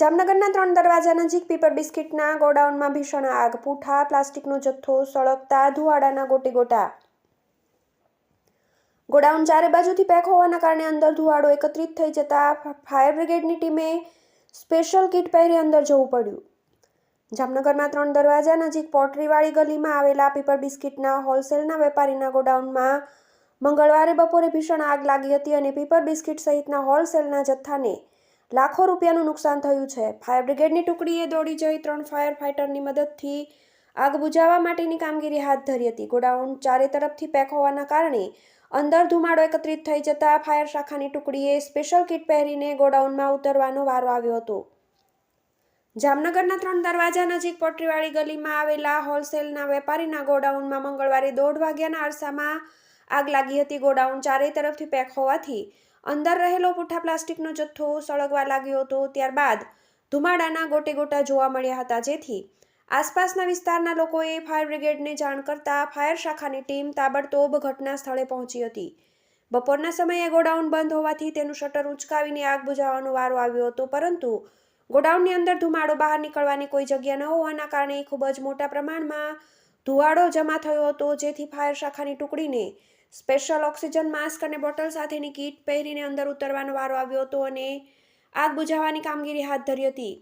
જામનગરના ત્રણ દરવાજા નજીક પીપર બિસ્કિટના ગોડાઉનમાં ભીષણ આગ, પૂઠા, પ્લાસ્ટિકનો જથ્થો, સળગતા, ધુવાડાના ગોટી ગોટા ગોડાઉન ચારે બાજુથી પેક હોવાના કારણે અંદર ધુવાડો એકત્રિત થઈ જતા ફાયર બ્રિગેડની ટીમે સ્પેશિયલ કિટ પહેરી અંદર જવું પડ્યું. જામનગરમાં ત્રણ દરવાજા નજીક પોટરીવાળી ગલીમાં આવેલા પીપર બિસ્કિટના હોલસેલના વેપારીના ગોડાઉનમાં મંગળવારે બપોરે ભીષણ આગ લાગી હતી અને પીપર બિસ્કિટ સહિતના હોલસેલના જથ્થાને લાખો રૂપિયાનું નુકસાન થયું છે. ફાયર બ્રિગેડની ટુકડીએ દોડી જઈ ત્રણ ફાયર ફાઇટરની મદદથી આગ બુઝાવવા માટેની કામગીરી હાથ ધરી હતી. ગોડાઉન ચારે તરફથી પેક હોવાના કારણે અંદર ધુમાડો એકત્રિત થઈ જતા ફાયર શાખાની ટુકડીએ સ્પેશિયલ કિટ પહેરીને ગોડાઉનમાં ઉતરવાનો વારો આવ્યો હતો. જામનગરના ત્રણ દરવાજા નજીક પોટરીવાળી ગલીમાં આવેલા હોલસેલના વેપારીના ગોડાઉનમાં મંગળવારે દોઢ વાગ્યાના અરસામાં આગ લાગી હતી. ગોડાઉન ચારેય તરફથી પેક હોવાથી અંદર રહેલો પૂઠા પ્લાસ્ટિકનો જથ્થો સળગવા લાગ્યો હતો ત્યારબાદ ધુમાડાના ગોટે ગોટા જોવા મળ્યા હતા. જેથી આસપાસના વિસ્તારના લોકોએ ફાયર બ્રિગેડને જાણ કરતા ફાયર શાખાની ટીમ તાબડતોબ ઘટના સ્થળે પહોંચી હતી. બપોરના સમયે ગોડાઉન બંધ હોવાથી તેનું શટર ઉંચકાવીને આગ બુઝાવવાનો વારો આવ્યો હતો, પરંતુ ગોડાઉનની અંદર ધુમાડો બહાર નીકળવાની કોઈ જગ્યા ન હોવાના કારણે ખૂબ જ મોટા પ્રમાણમાં ધુવાડો જમા થયો હતો. જેથી ફાયર શાખાની ટુકડીને સ્પેશિયલ ઓક્સિજન માસ્ક અને બોટલ સાથેની કીટ પહેરીને અંદર ઉતરવાનો વારો આવ્યો હતો અને આગ બુઝાવવાની કામગીરી હાથ ધરી હતી.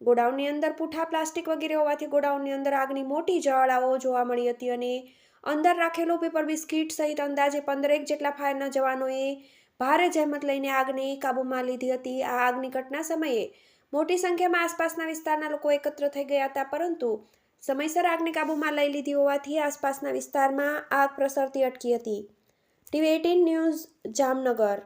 ગોડાઉનની અંદર પૂઠા પ્લાસ્ટિક વગેરે હોવાથી ગોડાઉનની અંદર આગની મોટી જ્વાળાઓ જોવા મળી હતી અને અંદર રાખેલું પેપર બિસ્કિટ સહિત અંદાજે પંદરેક જેટલા ફાયરના જવાનોએ ભારે જહેમત લઈને આગને કાબૂમાં લીધી હતી. આ આગની ઘટના સમયે મોટી સંખ્યામાં આસપાસના વિસ્તારના લોકો એકત્ર થઈ ગયા હતા, પરંતુ સમયસર આગને કાબૂમાં લઈ લીધી હોવાથી આસપાસના વિસ્તારમાં આગ પ્રસરતી અટકી હતી. TV eighteen news Jamnagar